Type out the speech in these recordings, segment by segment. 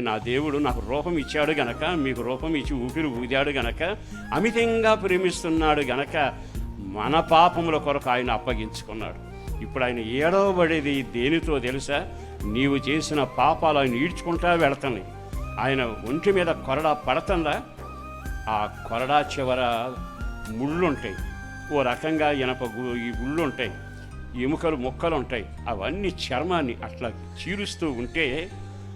నా దేవుడు నాకు రూపం ఇచ్చాడు గనక మీకు రూపం ఇచ్చి ఊపిరి ఊదాడు గనక అమితంగా ప్రేమిస్తున్నాడు గనక మన పాపముల కొరకు ఆయన అప్పగించుకున్నాడు. ఇప్పుడు ఆయన ఏడవబడేది దేనితో తెలుసా? నీవు చేసిన పాపాలు ఆయన ఈడ్చుకుంటా వెళతాయి. ఆయన ఒంటి మీద కొరడా పడతందా? ఆ కొరడా చివర ముళ్ళుంటాయి. ఓ రకంగా ఇనప గు- ఈ గుళ్ళు ఉంటాయి ఎముకలు ముక్కలు ఉంటాయి అవన్నీ చర్మాన్ని అట్లా చీరుస్తూ ఉంటే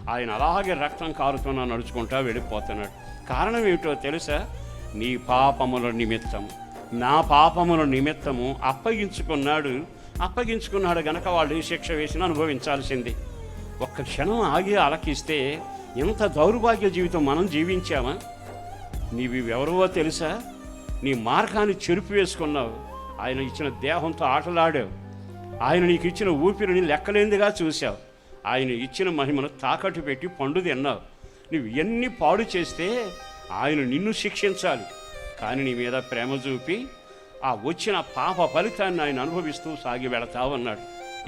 ఆయన అలాగే రక్తం కారుతున్నా నడుచుకుంటా వెళ్ళిపోతున్నాడు. కారణం ఏమిటో తెలుసా? నీ పాపముల నిమిత్తం నా పాపముల నిమిత్తము అప్పగించుకున్నాడు. అప్పగించుకున్నాడు గనక వాళ్ళు ఏ శిక్ష వేసినా అనుభవించాల్సింది. ఒక్క క్షణం ఆగి ఆలకిస్తే ఎంత దౌర్భాగ్య జీవితం మనం జీవించామా? నీవి ఎవరో తెలుసా? నీ మార్గాన్ని చెరుపు వేసుకున్నావు. ఆయన ఇచ్చిన దేహంతో ఆటలాడావు. ఆయన నీకు ఇచ్చిన ఊపిరిని లెక్కలేందిగా చూశావు. ఆయన ఇచ్చిన మహిమను తాకట్టు పెట్టి పండు తిన్నావు నువ్వు ఎన్ని పాడు చేస్తే ఆయన నిన్ను శిక్షించాలి. కానీ నీ మీద ప్రేమ చూపి ఆ వచ్చిన పాప ఫలితాన్ని ఆయన అనుభవిస్తూ సాగి వెళతావన్నాడు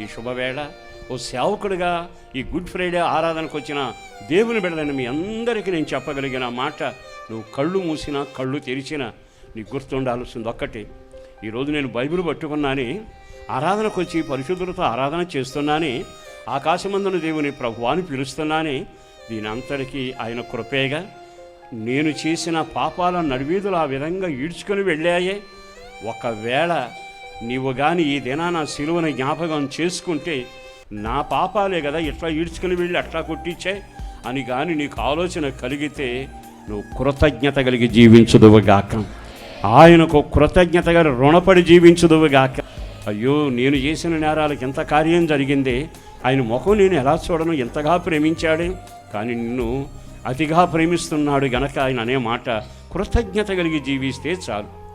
ఈ శుభవేళ ఓ సేవకుడిగా ఈ గుడ్ ఫ్రైడే ఆరాధనకు వచ్చిన దేవుని బిడ్డలని మీ అందరికీ నేను చెప్పగలిగిన మాట నువ్వు కళ్ళు మూసినా కళ్ళు తెరిచినా నీకు గుర్తుండాల్సింది ఒక్కటే. ఈరోజు నేను బైబిల్ పట్టుకున్నాని ఆరాధనకు వచ్చి పరిశుద్ధులతో ఆరాధన చేస్తున్నాని ఆకాశమందున దేవుని ప్రభువాని పిలుస్తున్నానే. దీని అంతటికీ ఆయన కృపేగా నేను చేసిన పాపాల నడివీధులు ఆ విధంగా ఈడ్చుకొని వెళ్ళాయే. ఒకవేళ నీవు కానీ ఈ దినాన సిలువను జ్ఞాపకం చేసుకుంటే నా పాపాలే కదా ఇట్లా ఈడ్చుకుని వెళ్ళి అట్లా కొట్టించే అని కానీ నీకు ఆలోచన కలిగితే నువ్వు కృతజ్ఞత కలిగి జీవించుదువుగాక. ఆయనకు కృతజ్ఞతగా రుణపడి జీవించుదువుగాక. అయ్యో నేను చేసిన నేరాలకు ఎంత కార్యం జరిగింది? ఆయన ముఖం నేను ఎలా చూడను? ఎంతగా ప్రేమించాడే? కానీ నిన్ను అతిగా ప్రేమిస్తున్నాడు గనక ఆయన అనే మాట కృతజ్ఞత కలిగి జీవిస్తే చాలు.